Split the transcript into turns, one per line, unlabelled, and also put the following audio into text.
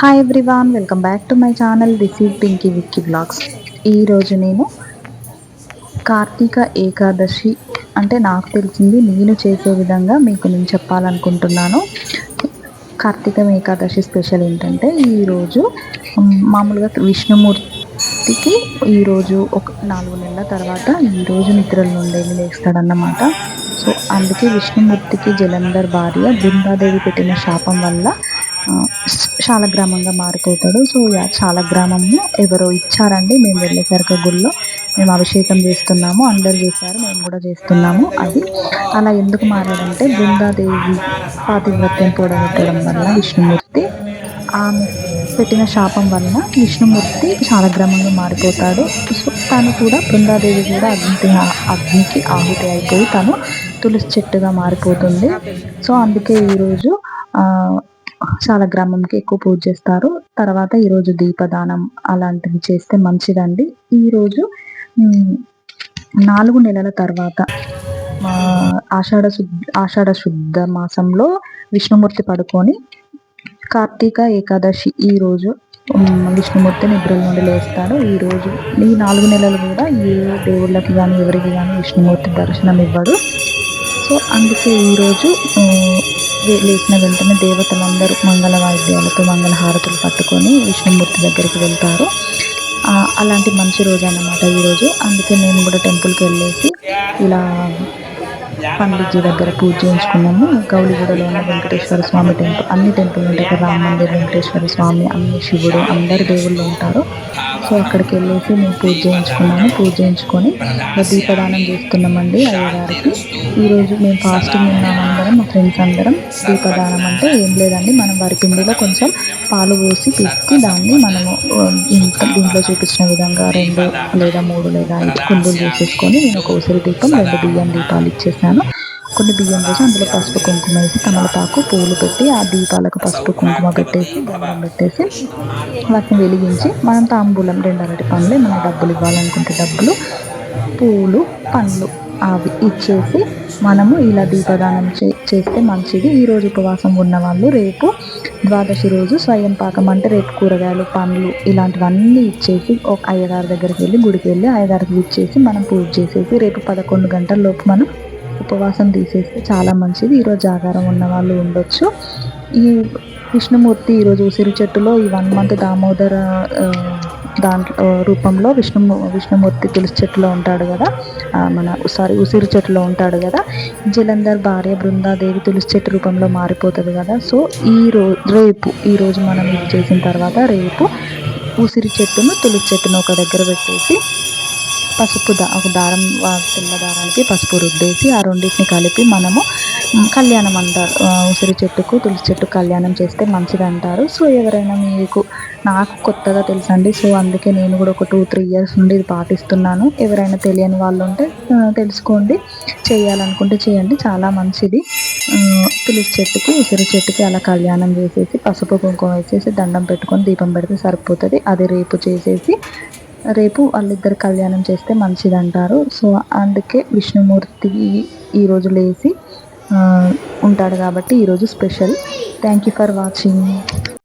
Hi everyone welcome back to my channel this is Pinky Vicky vlogs ఈరోజు నేను కార్తీక ఏకాదశి అంటే నాకు తెలిసింది నేను చేసే విధంగా మీకు నేను చెప్పాలనుకుంటున్నాను. కార్తీక ఏకాదశి స్పెషల్ ఏంటంటే ఈరోజు మామూలుగా విష్ణుమూర్తికి ఈరోజు ఒక నాలుగు నెలల తర్వాత ఈరోజు నిద్రలు ఉండేది లేస్తాడన్నమాట. సో అందుకే విష్ణుమూర్తికి జలంధర్ భార్య బృందాదేవి పెట్టిన శాపం వల్ల చాలా గ్రామంగా మారిపోతాడు. సో చాలా గ్రామము ఎవరో ఇచ్చారండి. మేము వెళ్ళేసరికి గుళ్ళో మేము అభిషేకం చేస్తున్నాము. అందరు చేశారు. మేము కూడా చేస్తున్నాము అది. అలా ఎందుకు మారాడంటే బృందాదేవి పాతివ్రత్యం పూడగట్టడం వల్ల విష్ణుమూర్తి ఆమె పెట్టిన శాపం వలన విష్ణుమూర్తి చాలా గ్రామంగా మారిపోతాడు. సో తను కూడా బృందాదేవి కూడా అగ్ని అగ్నికి ఆహుతి అయిపోయి తను తులసి చెట్టుగా మారిపోతుంది. సో అందుకే ఈరోజు చాలా గ్రామంకి ఎక్కువ పూజ చేస్తారు. తర్వాత ఈరోజు దీపదానం అలాంటివి చేస్తే మంచిదండి. ఈరోజు నాలుగు నెలల తర్వాత ఆషాఢ శుద్ధ ఆషాఢ శుద్ధ మాసంలో విష్ణుమూర్తి పడుకొని కార్తీక ఏకాదశి ఈరోజు విష్ణుమూర్తి నిద్రల నుండి లేస్తాడు. ఈరోజు ఈ నాలుగు నెలలు కూడా ఏ దేవుళ్ళకి కానీ ఎవరికి కానీ విష్ణుమూర్తి దర్శనం ఇవ్వడు సో అందుకే ఈరోజు లేచిన వెంటనే దేవతలందరూ మంగళ వాయిద్యాలతో మంగళ హారతులు పట్టుకొని విష్ణుమూర్తి దగ్గరికి వెళ్తారు. అలాంటి మంచి రోజు అన్నమాట ఈరోజు అందుకే మేము కూడా టెంపుల్కి వెళ్ళేసి ఇలా పండిట్జీ దగ్గర పూజ చేయించుకున్నాము. గౌలిగూడలో ఉన్న వెంకటేశ్వర స్వామి టెంపుల్ అన్ని టెంపుల్ ఉంటాయి రామ మందిర్ వెంకటేశ్వర స్వామి అన్ని శివుడు అందరు దేవుళ్ళు ఉంటారు. సో అక్కడికి వెళ్ళేసి మేము పూజ చేయించుకున్నాము. పూజ చేయించుకొని దీపదానం చేస్తున్నామండి అయ్యగారికి. ఈరోజు మేము ఫాస్టింగ్ ఉన్నాము అందరం మా ఫ్రెండ్స్ అందరం. దీపదానం అంటే ఏం లేదండి మనం వారి పిండిలో కొంచెం పాలు పోసి పిసికి దాన్ని మనము దీంట్లో చూపించిన విధంగా రెండు లేదా మూడు లేదా ఐదు కుందులు చేసేసుకొని నేను ఒక ఉసిరి దీపం రెండు బియ్యం దీపాలు ఇచ్చేసాను. కొన్ని బియ్యం వేసి అందులో పసుపు కుంకుమ వేసి తమలపాకు పూలు పెట్టి ఆ దీపాలకు పసుపు కుంకుమ పెట్టేసి గంధం పెట్టేసి వాటిని వెలిగించి మనం తాంబూలం రెండు అరటి పండ్లు మనం డబ్బులు ఇవ్వాలనుకుంటే డబ్బులు పూలు పండ్లు అవి ఇచ్చేసి మనము ఇలా దీపదానం చే చేస్తే మంచిది. ఈరోజు ఉపవాసం ఉన్న వాళ్ళు రేపు ద్వాదశి రోజు స్వయం పాకం అంటే రేపు కూరగాయలు పండ్లు ఇలాంటివన్నీ ఇచ్చేసి ఒక అయ్యగారి దగ్గరికి వెళ్ళి గుడికి వెళ్ళి అయ్యగారికి ఇచ్చేసి మనం పూజ చేసేసి రేపు పదకొండు గంటల లోపు మనం ఉపవాసం తీసేస్తే చాలా మంచిది. ఈరోజు జాగారం ఉన్న వాళ్ళు ఉండొచ్చు. ఈ విష్ణుమూర్తి ఈరోజు ఉసిరి చెట్టులో ఈ వన్ మంత్ దామోదర దాంట్లో రూపంలో విష్ణు విష్ణుమూర్తి తులసి చెట్టులో ఉంటాడు కదా. మన సారీ ఉసిరి చెట్టులో ఉంటాడు కదా. జలంధర్ భార్య బృందాదేవి తులసి చెట్టు రూపంలో మారిపోతుంది కదా. సో ఈ రో రేపు ఈరోజు మనం ఇది చేసిన తర్వాత రేపు ఉసిరి చెట్టును తులసి చెట్టును ఒక దగ్గర పెట్టేసి పసుపు దా ఒక దారం తెల్ల దారానికి పసుపు రుద్దేసి ఆ రెండింటిని కలిపి మనము కళ్యాణం అంటారు. ఉసిరి చెట్టుకు తులసి చెట్టు కళ్యాణం చేస్తే మంచిది అంటారు సో ఎవరైనా మీకు నాకు కొత్తగా తెలుసండి. సో అందుకే నేను కూడా ఒక టూ త్రీ ఇయర్స్ నుండి ఇది పాటిస్తున్నాను. ఎవరైనా తెలియని వాళ్ళు ఉంటే తెలుసుకోండి. చేయాలనుకుంటే చేయండి. చాలా మంచిది. తులసి చెట్టుకి ఉసిరి చెట్టుకి అలా కళ్యాణం చేసేసి పసుపు కుంకుమ వేసేసి దండం పెట్టుకొని దీపం పెడితే సరిపోతుంది. అది రేపు చేసేసి రేపు వాళ్ళిద్దరు కళ్యాణం చేస్తే మంచిదంటారు. సో అందుకే విష్ణుమూర్తి ఈరోజు లేచి ఉంటాడు కాబట్టి ఈరోజు special. Thank you for watching